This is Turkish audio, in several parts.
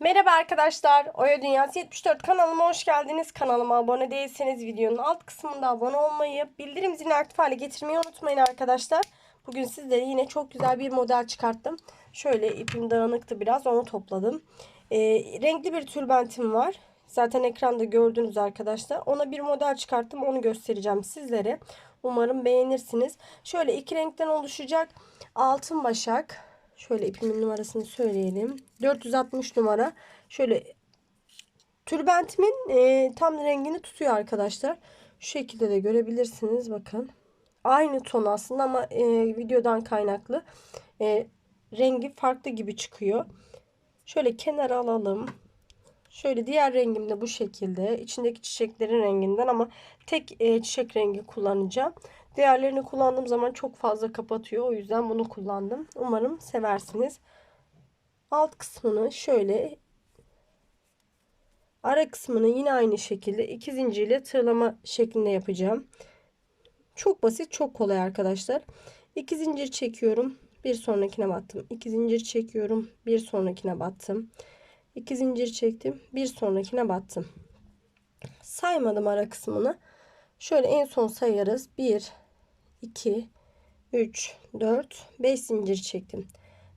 Merhaba arkadaşlar. Oya Dünyası 74 kanalıma hoş geldiniz. Kanalıma abone değilseniz videonun alt kısmında abone olmayı, bildirim zilini aktif hale getirmeyi unutmayın arkadaşlar. Bugün sizlere yine çok güzel bir model çıkarttım. Şöyle ipim dağınıktı biraz onu topladım. Ee, renkli bir tülbentim var. Zaten ekranda gördünüz arkadaşlar. Ona bir model çıkarttım. Onu göstereceğim sizlere. Umarım beğenirsiniz. Şöyle iki renkten oluşacak. Altın başak. Şöyle ipimin numarasını söyleyelim. 460 numara. Şöyle tülbentimin e, tam rengini tutuyor arkadaşlar. Şu şekilde de görebilirsiniz. Bakın. Aynı ton aslında ama e, videodan kaynaklı. E, rengi farklı gibi çıkıyor. Şöyle kenara alalım. Şöyle diğer rengim de bu şekilde. İçindeki çiçeklerin renginden ama tek e, çiçek rengi kullanacağım. Diğerlerini kullandığım zaman çok fazla kapatıyor. O yüzden bunu kullandım. Umarım seversiniz. Alt kısmını şöyle ara kısmını yine aynı şekilde iki zincir ile tığlama şeklinde yapacağım. Çok basit, çok kolay arkadaşlar. İki zincir çekiyorum. Bir sonrakine battım. İki zincir çekiyorum. Bir sonrakine battım. İki zincir çektim. Bir sonrakine battım. Saymadım ara kısmını. Şöyle en son sayarız. 1 2 3 4 5 zincir çektim.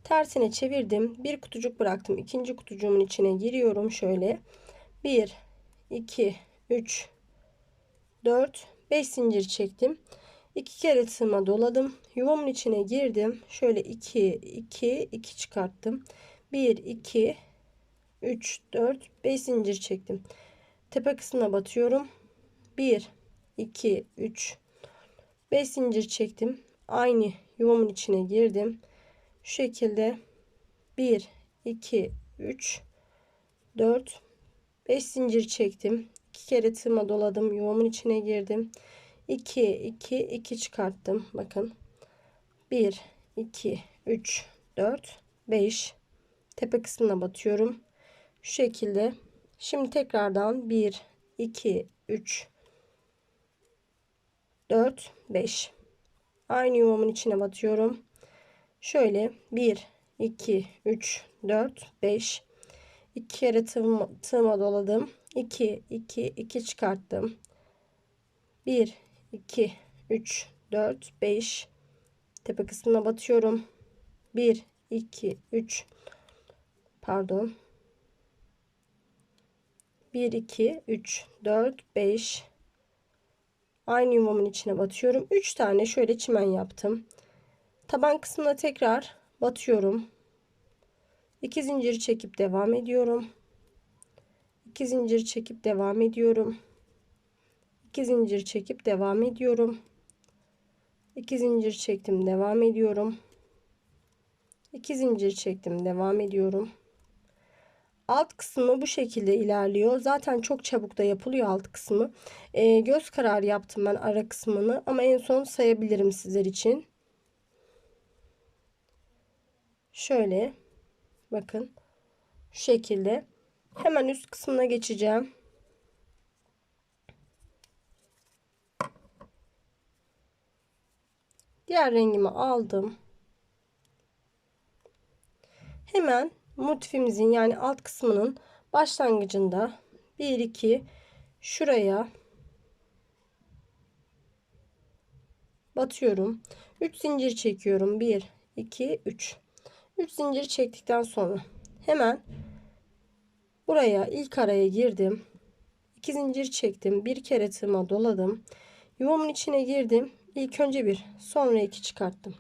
Tersine çevirdim. Bir kutucuk bıraktım. İkinci kutucuğumun içine giriyorum şöyle. 1 2 3 4 5 zincir çektim. 2 kere tığıma doladım. Yuvamın içine girdim. Şöyle 2 2 2 çıkarttım. 1 2 3 4 5 zincir çektim. Tepe kısmına batıyorum. 1 2 3 5 zincir çektim. Aynı yuvamın içine girdim. Şu şekilde 1 2 3 4 5 zincir çektim. 2 kere tığıma doladım. Yuvamın içine girdim. 2 2 2 çıkarttım. Bakın. 1 2 3 4 5 tepe kısmına batıyorum. Şu şekilde. Şimdi tekrardan 1 2 3 4 5 aynı yuvamın içine batıyorum. Şöyle 1 2 3 4 5 2 kere tığıma, tığıma doladım. 2 2 2 çıkarttım. 1 2 3 4 5 tepe kısmına batıyorum. 1 2 3 pardon. 1 2 3 4 5 aynı yuvamın içine batıyorum. 3 tane şöyle çimen yaptım. Taban kısmına tekrar batıyorum. 2 zincir çekip devam ediyorum. 2 zincir çekip devam ediyorum. 2 zincir çekip devam ediyorum. 2 zincir çektim devam ediyorum. 2 zincir çektim devam ediyorum Alt kısmı bu şekilde ilerliyor. Zaten çok çabuk da yapılıyor alt kısmı. E, göz kararı yaptım ben ara kısmını ama en son sayabilirim sizler için. Şöyle bakın şu şekilde hemen üst kısmına geçeceğim. Diğer rengimi aldım. Hemen motifimizin yani alt kısmının başlangıcında 1 2 şuraya batıyorum. 3 zincir çekiyorum. 1 2 3 3 zincir çektikten sonra hemen buraya ilk araya girdim. 2 zincir çektim. Bir kere tığıma doladım. Yuvamın içine girdim. İlk önce bir sonra iki çıkarttım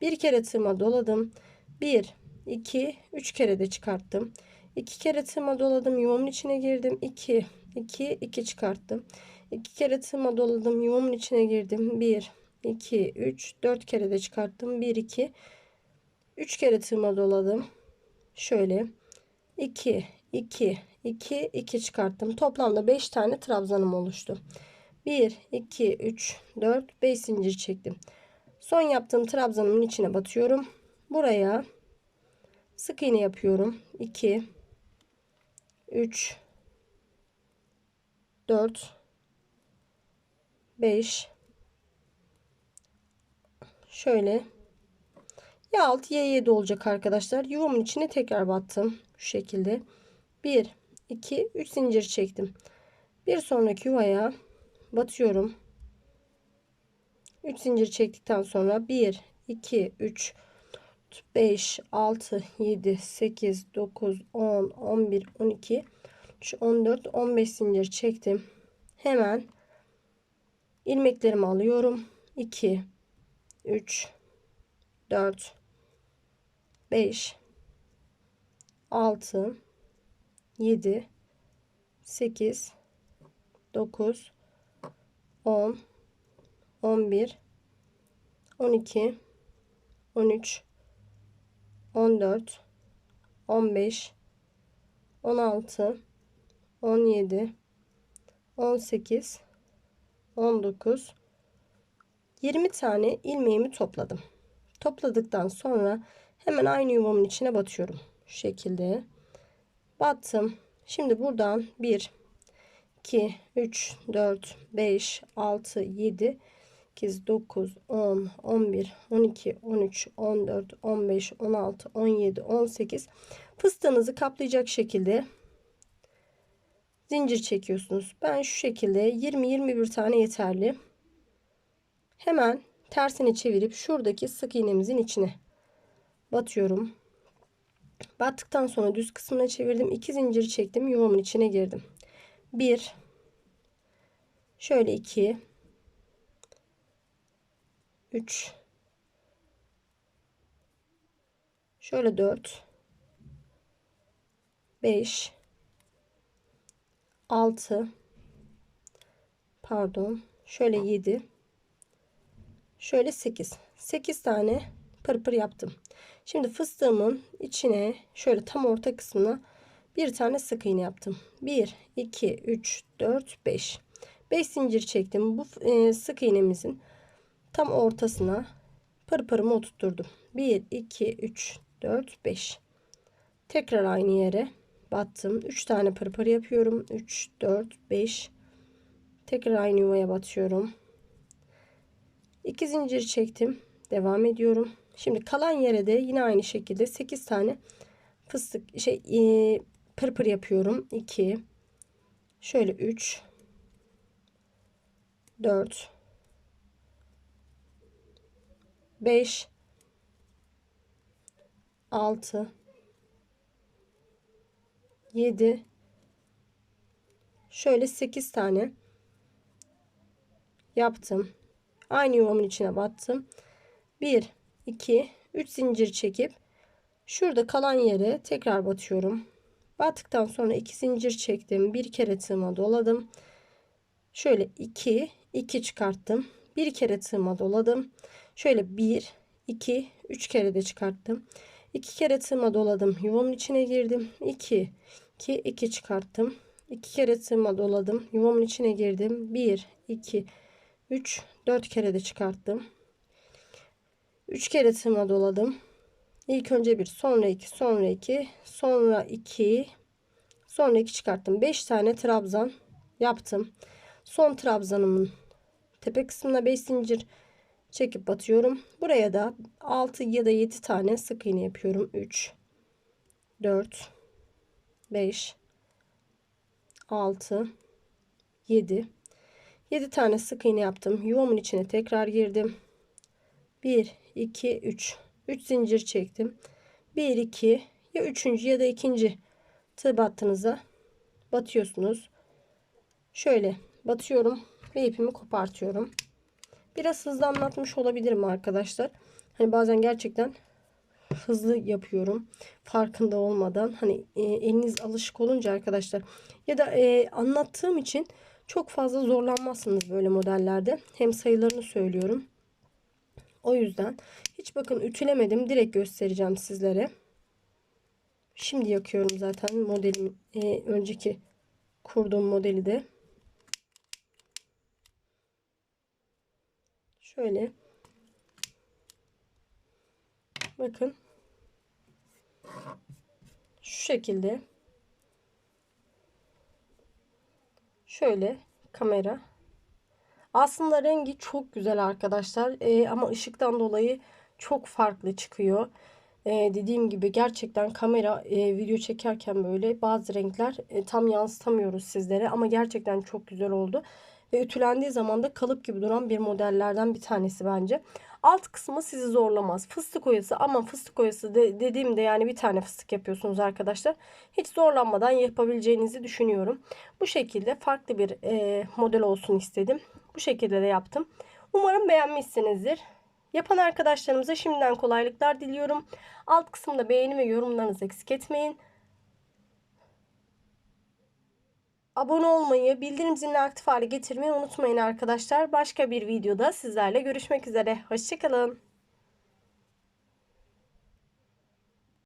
bir kere tığıma doladım. 1, 2, 3 kere de çıkarttım. 2 kere tığıma doladım. Yuvamın içine girdim. 2, 2, 2 çıkarttım. 2 kere tığıma doladım. Yuvamın içine girdim. 1, 2, 3, 4 kere de çıkarttım. 1, 2, 3 kere tığıma doladım. Şöyle 2, 2, 2, 2 çıkarttım. Toplamda 5 tane trabzanım oluştu. 1, 2, 3, 4, 5 zincir çektim. Son yaptığım trabzanımın içine batıyorum. Buraya sık iğne yapıyorum. 2 3 4 5 şöyle Ya 6 ya 7 olacak arkadaşlar. Yuvamın içine tekrar battım. Şu şekilde. 1, 2, 3 zincir çektim. Bir sonraki yuvaya batıyorum. 3 zincir çektikten sonra 1, 2, 3, 5, 6, 7, 8, 9, 10, 11, 12, 13, 14, 15 zincir çektim. Hemen ilmeklerimi alıyorum. 2, 3, 4, 5, 6, 7, 8, 9, 10, 11, 12, 13, 14, 15, 16, 17, 18, 19, 20 tane ilmeğimi topladım. Topladıktan sonra hemen aynı yuvamın içine batıyorum. Şu şekilde. Battım. Şimdi buradan 1, 2, 3, 4, 5, 6, 7, 8, 9, 10, 11, 12, 13, 14, 15, 16, 17, 18 fıstığınızı kaplayacak şekilde zincir çekiyorsunuz. Ben şu şekilde 20-21 tane yeterli. Hemen tersini çevirip şuradaki sık iğnemizin içine batıyorum. Battıktan sonra düz kısmına çevirdim. 2 zincir çektim. Yuvamın içine girdim. 1 şöyle 2 3 şöyle 4 5 6 pardon. Şöyle 7 şöyle 8 8 tane pırpır yaptım. Şimdi fıstığımın içine şöyle tam orta kısmına bir tane sık iğne yaptım. 1 2 3 4 5 5 zincir çektim. Bu e, sık iğnemizin tam ortasına pırpırımı oturtturdum. 1 2 3 4 5 tekrar aynı yere battım. 3 tane pırpır yapıyorum. 3 4 5 tekrar aynı yuvaya batıyorum. 2 zincir çektim. Devam ediyorum. Şimdi kalan yere de yine aynı şekilde 8 tane fıstık şey e, pırpır yapıyorum. 2 şöyle 3 4 5 6 7 şöyle 8 tane yaptım. Aynı yuvamın içine battım. 1 2 3 zincir çekip şurada kalan yere tekrar batıyorum. Battıktan sonra 2 zincir çektim. Bir kere tığıma doladım. Şöyle 2 2 çıkarttım. Bir kere tığıma doladım. Şöyle 1 2 3 kere de çıkarttım. 2 kere tığıma doladım. Yuvamın içine girdim. 2 2 2 çıkarttım. 2 kere tığıma doladım. Yuvamın içine girdim. 1 2 3 4 kere de çıkarttım. 3 kere tığıma doladım. İlk önce bir, sonra iki, sonra iki, sonra iki, sonra iki çıkarttım. 5 tane trabzan yaptım. Son trabzanımın tepe kısmına 5 zincir çekip batıyorum. Buraya da 6 ya da 7 tane sık iğne yapıyorum. 3 4 5 6 7 7 tane sık iğne yaptım. Yuvamın içine tekrar girdim. 1 2 3 3 zincir çektim. 1 2 ya 3. ya da 2. tığ battığınıza batıyorsunuz. Şöyle batıyorum ve ipimi kopartıyorum. Biraz hızlı anlatmış olabilirim arkadaşlar. Hani bazen gerçekten hızlı yapıyorum. Farkında olmadan. Hani e, eliniz alışık olunca arkadaşlar. Ya da e, anlattığım için çok fazla zorlanmazsınız böyle modellerde. Hem sayılarını söylüyorum. O yüzden hiç bakın ütülemedim. Direkt göstereceğim sizlere. Şimdi yakıyorum zaten modelim e, önceki kurduğum modeli de şöyle. Bakın. Şu şekilde. Şöyle kamera. Aslında rengi çok güzel arkadaşlar. Ee, ama ışıktan dolayı çok farklı çıkıyor. Ee, dediğim gibi gerçekten kamera e, video çekerken böyle bazı renkler e, tam yansıtamıyoruz sizlere ama gerçekten çok güzel oldu. Ve ütülendiği zaman da kalıp gibi duran bir modellerden bir tanesi bence. Alt kısmı sizi zorlamaz. Fıstık oyası ama fıstık oyası de, dediğimde yani bir tane fıstık yapıyorsunuz arkadaşlar. Hiç zorlanmadan yapabileceğinizi düşünüyorum. Bu şekilde farklı bir e, model olsun istedim. Bu şekilde de yaptım. Umarım beğenmişsinizdir. Yapan arkadaşlarımıza şimdiden kolaylıklar diliyorum. Alt kısımda beğeni ve yorumlarınızı eksik etmeyin. Abone olmayı, bildirim zilini aktif hale getirmeyi unutmayın arkadaşlar. Başka bir videoda sizlerle görüşmek üzere. Hoşçakalın.